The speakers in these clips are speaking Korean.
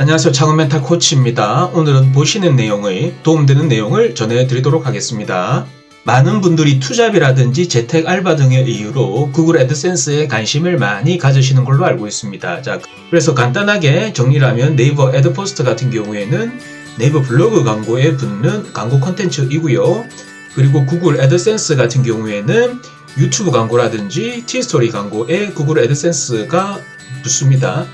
안녕하세요. 창원 멘탈 코치입니다. 오늘은 보시는 내용의 도움되는 내용을 전해드리도록 하겠습니다. 많은 분들이 투잡이라든지 재택 알바 등의 이유로 구글 애드센스에 관심을 많이 가지시는 걸로 알고 있습니다. 자, 그래서 간단하게 정리를 하면 네이버 애드포스트 같은 경우에는 네이버 블로그 광고에 붙는 광고 컨텐츠이고요. 그리고 구글 애드센스 같은 경우에는 유튜브 광고라든지 티스토리 광고에 구글 애드센스가 붙습니다.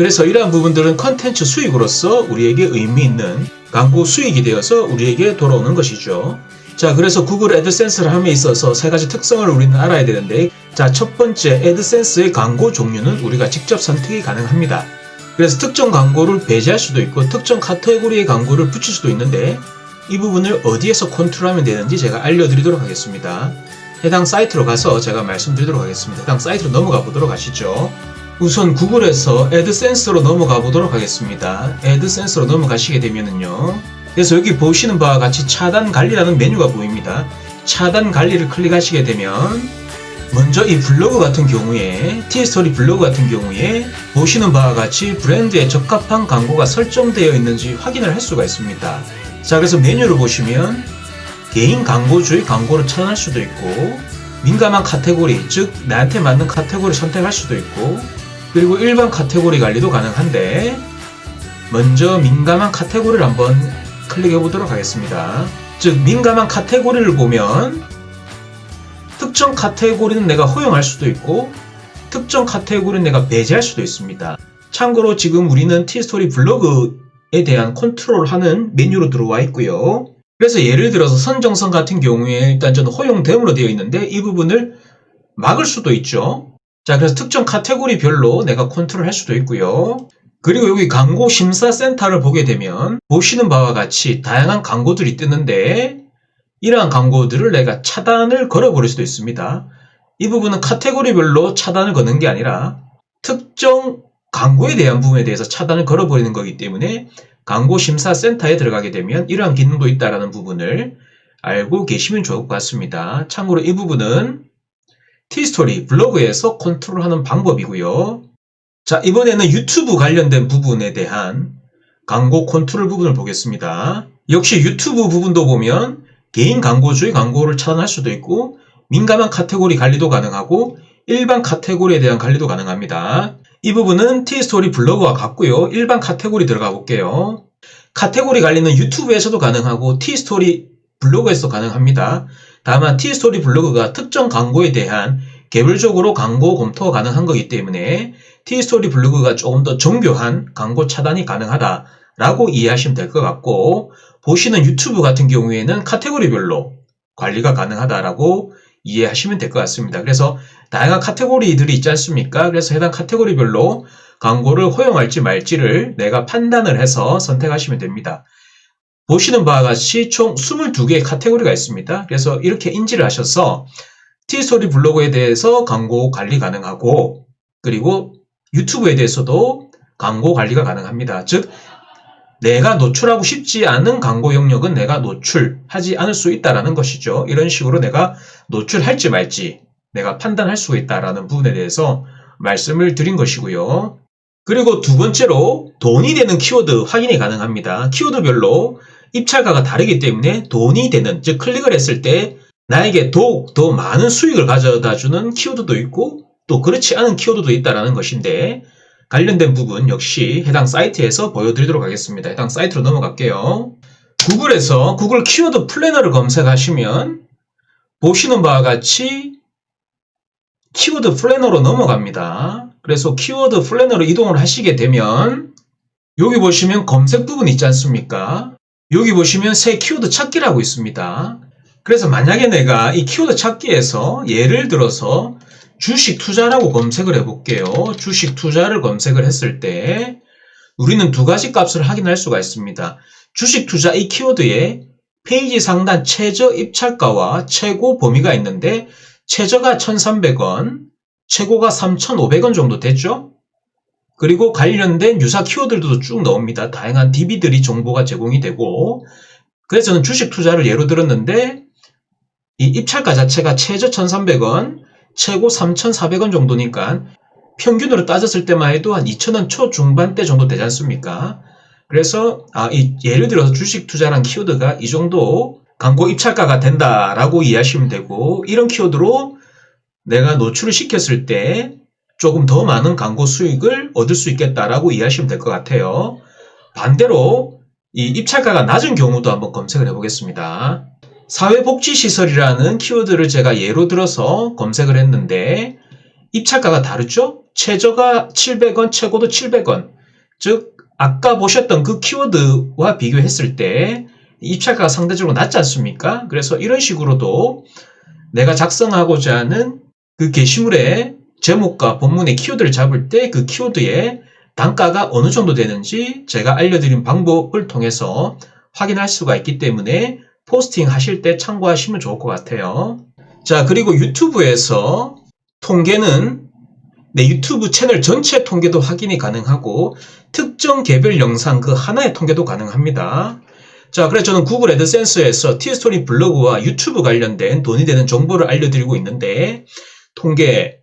그래서 이러한 부분들은 컨텐츠 수익으로서 우리에게 의미 있는 광고 수익이 되어서 우리에게 돌아오는 것이죠. 자, 그래서 구글 애드센스를 함에 있어서 세 가지 특성을 우리는 알아야 되는데, 자, 첫 번째, 애드센스의 광고 종류는 우리가 직접 선택이 가능합니다. 그래서 특정 광고를 배제할 수도 있고, 특정 카테고리의 광고를 붙일 수도 있는데, 이 부분을 어디에서 컨트롤하면 되는지 제가 알려드리도록 하겠습니다. 해당 사이트로 가서 제가 말씀드리도록 하겠습니다. 해당 사이트로 넘어가 보도록 하시죠. 우선 구글에서 애드센스로 넘어가 보도록 하겠습니다. 애드센스로 넘어가시게 되면은요. 그래서 여기 보시는 바와 같이 차단 관리라는 메뉴가 보입니다. 차단 관리를 클릭하시게 되면 먼저 이 블로그 같은 경우에 티스토리 블로그 같은 경우에 보시는 바와 같이 브랜드에 적합한 광고가 설정되어 있는지 확인을 할 수가 있습니다. 자 그래서 메뉴를 보시면 개인 광고주의 광고를 차단할 수도 있고 민감한 카테고리 즉 나한테 맞는 카테고리 선택할 수도 있고 그리고 일반 카테고리 관리도 가능한데 먼저 민감한 카테고리를 한번 클릭해 보도록 하겠습니다. 즉 민감한 카테고리를 보면 특정 카테고리는 내가 허용할 수도 있고 특정 카테고리는 내가 배제할 수도 있습니다. 참고로 지금 우리는 티스토리 블로그에 대한 컨트롤하는 메뉴로 들어와 있고요. 그래서 예를 들어서 선정성 같은 경우에 일단 저는 허용됨으로 되어 있는데 이 부분을 막을 수도 있죠. 자, 그래서 특정 카테고리별로 내가 컨트롤 할 수도 있고요. 그리고 여기 광고 심사 센터를 보게 되면 보시는 바와 같이 다양한 광고들이 뜨는데 이러한 광고들을 내가 차단을 걸어 버릴 수도 있습니다. 이 부분은 카테고리별로 차단을 거는 게 아니라 특정 광고에 대한 부분에 대해서 차단을 걸어 버리는 거기 때문에 광고 심사 센터에 들어가게 되면 이러한 기능도 있다라는 부분을 알고 계시면 좋을 것 같습니다. 참고로 이 부분은 티스토리 블로그에서 컨트롤하는 방법이고요. 자, 이번에는 유튜브 관련된 부분에 대한 광고 컨트롤 부분을 보겠습니다. 역시 유튜브 부분도 보면 개인 광고주의 광고를 차단할 수도 있고 민감한 카테고리 관리도 가능하고 일반 카테고리에 대한 관리도 가능합니다. 이 부분은 티스토리 블로그와 같고요. 일반 카테고리 들어가 볼게요. 카테고리 관리는 유튜브에서도 가능하고 티스토리 블로그에서 가능합니다. 다만 티스토리 블로그가 특정 광고에 대한 개별적으로 광고 검토가 가능한 거기 때문에 티스토리 블로그가 조금 더 정교한 광고 차단이 가능하다 라고 이해하시면 될 것 같고 보시는 유튜브 같은 경우에는 카테고리별로 관리가 가능하다라고 이해하시면 될 것 같습니다. 그래서 다양한 카테고리들이 있지 않습니까? 그래서 해당 카테고리별로 광고를 허용할지 말지를 내가 판단을 해서 선택하시면 됩니다. 보시는 바와 같이 총 22개의 카테고리가 있습니다. 그래서 이렇게 인지를 하셔서 티스토리 블로그에 대해서 광고 관리 가능하고 그리고 유튜브에 대해서도 광고 관리가 가능합니다. 즉 내가 노출하고 싶지 않은 광고 영역은 내가 노출하지 않을 수 있다라는 것이죠. 이런 식으로 내가 노출할지 말지 내가 판단할 수 있다라는 부분에 대해서 말씀을 드린 것이고요. 그리고 두 번째로 돈이 되는 키워드 확인이 가능합니다. 키워드별로 입찰가가 다르기 때문에 돈이 되는 즉 클릭을 했을 때 나에게 더욱 더 많은 수익을 가져다 주는 키워드도 있고 또 그렇지 않은 키워드도 있다라는 것인데 관련된 부분 역시 해당 사이트에서 보여드리도록 하겠습니다. 해당 사이트로 넘어갈게요. 구글에서 구글 키워드 플래너를 검색하시면 보시는 바와 같이 키워드 플래너로 넘어갑니다. 그래서 키워드 플래너로 이동을 하시게 되면 여기 보시면 검색 부분 있지 않습니까? 여기 보시면 새 키워드 찾기라고 있습니다. 그래서 만약에 내가 이 키워드 찾기에서 예를 들어서 주식 투자라고 검색을 해볼게요. 주식 투자를 검색을 했을 때 우리는 두 가지 값을 확인할 수가 있습니다. 주식 투자 이 키워드에 페이지 상단 최저 입찰가와 최고 범위가 있는데 최저가 1,300원, 최고가 3,500원 정도 됐죠? 그리고 관련된 유사 키워드들도 쭉 나옵니다. 다양한 DB들이 정보가 제공이 되고 그래서 저는 주식 투자를 예로 들었는데 이 입찰가 자체가 최저 1,300원, 최고 3,400원 정도니까 평균으로 따졌을 때만 해도 한 2,000원 초중반대 정도 되지 않습니까? 그래서 아, 이 예를 들어서 주식 투자란 키워드가 이 정도 광고 입찰가가 된다라고 이해하시면 되고 이런 키워드로 내가 노출을 시켰을 때 조금 더 많은 광고 수익을 얻을 수 있겠다라고 이해하시면 될 것 같아요. 반대로 이 입찰가가 낮은 경우도 한번 검색을 해보겠습니다. 사회복지시설이라는 키워드를 제가 예로 들어서 검색을 했는데 입찰가가 다르죠? 최저가 700원, 최고도 700원. 즉 아까 보셨던 그 키워드와 비교했을 때 입찰가가 상대적으로 낮지 않습니까? 그래서 이런 식으로도 내가 작성하고자 하는 그 게시물의 제목과 본문의 키워드를 잡을 때 그 키워드의 단가가 어느 정도 되는지 제가 알려드린 방법을 통해서 확인할 수가 있기 때문에 포스팅 하실 때 참고하시면 좋을 것 같아요. 자, 그리고 유튜브에서 통계는 내 유튜브 채널 전체 통계도 확인이 가능하고 특정 개별 영상 그 하나의 통계도 가능합니다. 자, 그래서 저는 구글 애드센스에서 티스토리 블로그와 유튜브 관련된 돈이 되는 정보를 알려드리고 있는데 통계,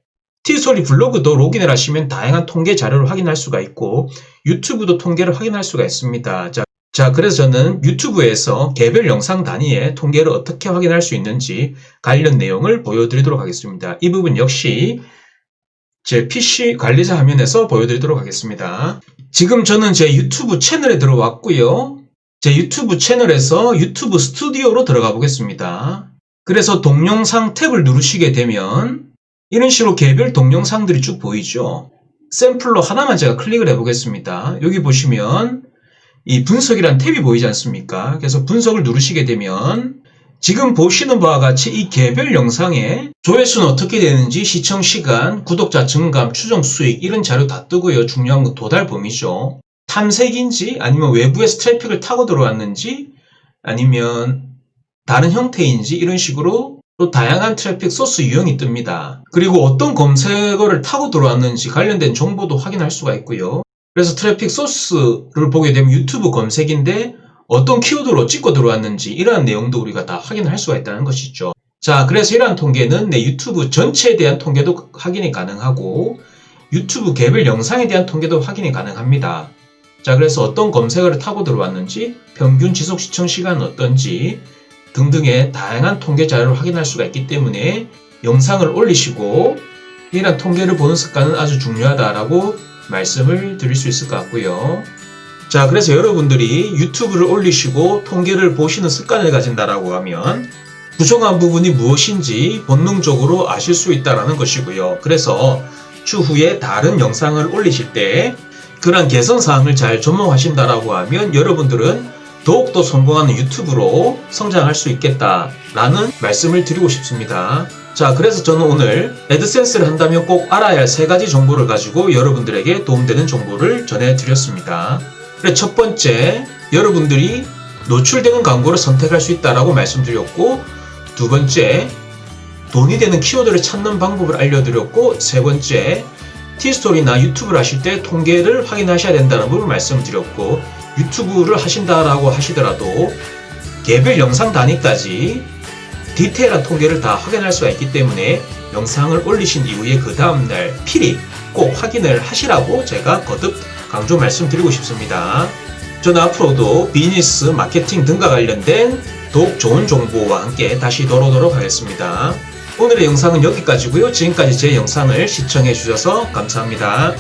티스토리 블로그도 로그인을 하시면 다양한 통계 자료를 확인할 수가 있고 유튜브도 통계를 확인할 수가 있습니다. 자, 자, 그래서 저는 유튜브에서 개별 영상 단위의 통계를 어떻게 확인할 수 있는지 관련 내용을 보여드리도록 하겠습니다. 이 부분 역시 제 PC 관리자 화면에서 보여드리도록 하겠습니다. 지금 저는 제 유튜브 채널에 들어왔고요. 제 유튜브 채널에서 유튜브 스튜디오로 들어가 보겠습니다. 그래서 동영상 탭을 누르시게 되면 이런 식으로 개별 동영상들이 쭉 보이죠. 샘플로 하나만 제가 클릭을 해보겠습니다. 여기 보시면 이 분석이란 탭이 보이지 않습니까? 그래서 분석을 누르시게 되면 지금 보시는 바와 같이 이 개별 영상의 조회수는 어떻게 되는지 시청 시간, 구독자 증감, 추정 수익 이런 자료 다 뜨고요. 중요한 건 도달 범위죠. 탐색인지 아니면 외부에서 트래픽을 타고 들어왔는지 아니면 다른 형태인지 이런 식으로 또 다양한 트래픽 소스 유형이 뜹니다. 그리고 어떤 검색어를 타고 들어왔는지 관련된 정보도 확인할 수가 있고요. 그래서 트래픽 소스를 보게 되면 유튜브 검색인데 어떤 키워드로 찍고 들어왔는지 이러한 내용도 우리가 다 확인할 수가 있다는 것이죠. 자, 그래서 이러한 통계는 내 유튜브 전체에 대한 통계도 확인이 가능하고 유튜브 개별 영상에 대한 통계도 확인이 가능합니다. 자, 그래서 어떤 검색어를 타고 들어왔는지, 평균 지속 시청 시간은 어떤지 등등의 다양한 통계 자료를 확인할 수가 있기 때문에 영상을 올리시고 이러한 통계를 보는 습관은 아주 중요하다라고 말씀을 드릴 수 있을 것 같고요. 자, 그래서 여러분들이 유튜브를 올리시고 통계를 보시는 습관을 가진다라고 하면 부정한 부분이 무엇인지 본능적으로 아실 수 있다라는 것이고요. 그래서 추후에 다른 영상을 올리실 때 그런 개선 사항을 잘 접목하신다라고 하면 여러분들은 더욱더 성공하는 유튜브로 성장할 수 있겠다라는 말씀을 드리고 싶습니다. 자, 그래서 저는 오늘 애드센스를 한다면 꼭 알아야 할 세 가지 정보를 가지고 여러분들에게 도움되는 정보를 전해드렸습니다. 첫 번째, 여러분들이 노출되는 광고를 선택할 수 있다라고 말씀드렸고, 두 번째, 돈이 되는 키워드를 찾는 방법을 알려드렸고, 세 번째, 티스토리나 유튜브를 하실 때 통계를 확인하셔야 된다는 부분을 말씀드렸고, 유튜브를 하신다라고 하시더라도 개별 영상 단위까지 디테일한 통계를 다 확인할 수가 있기 때문에 영상을 올리신 이후에 그 다음날 필히 꼭 확인을 하시라고 제가 거듭 강조 말씀드리고 싶습니다. 저는 앞으로도 비즈니스, 마케팅 등과 관련된 더욱 좋은 정보와 함께 다시 돌아오도록 하겠습니다. 오늘의 영상은 여기까지고요. 지금까지 제 영상을 시청해 주셔서 감사합니다.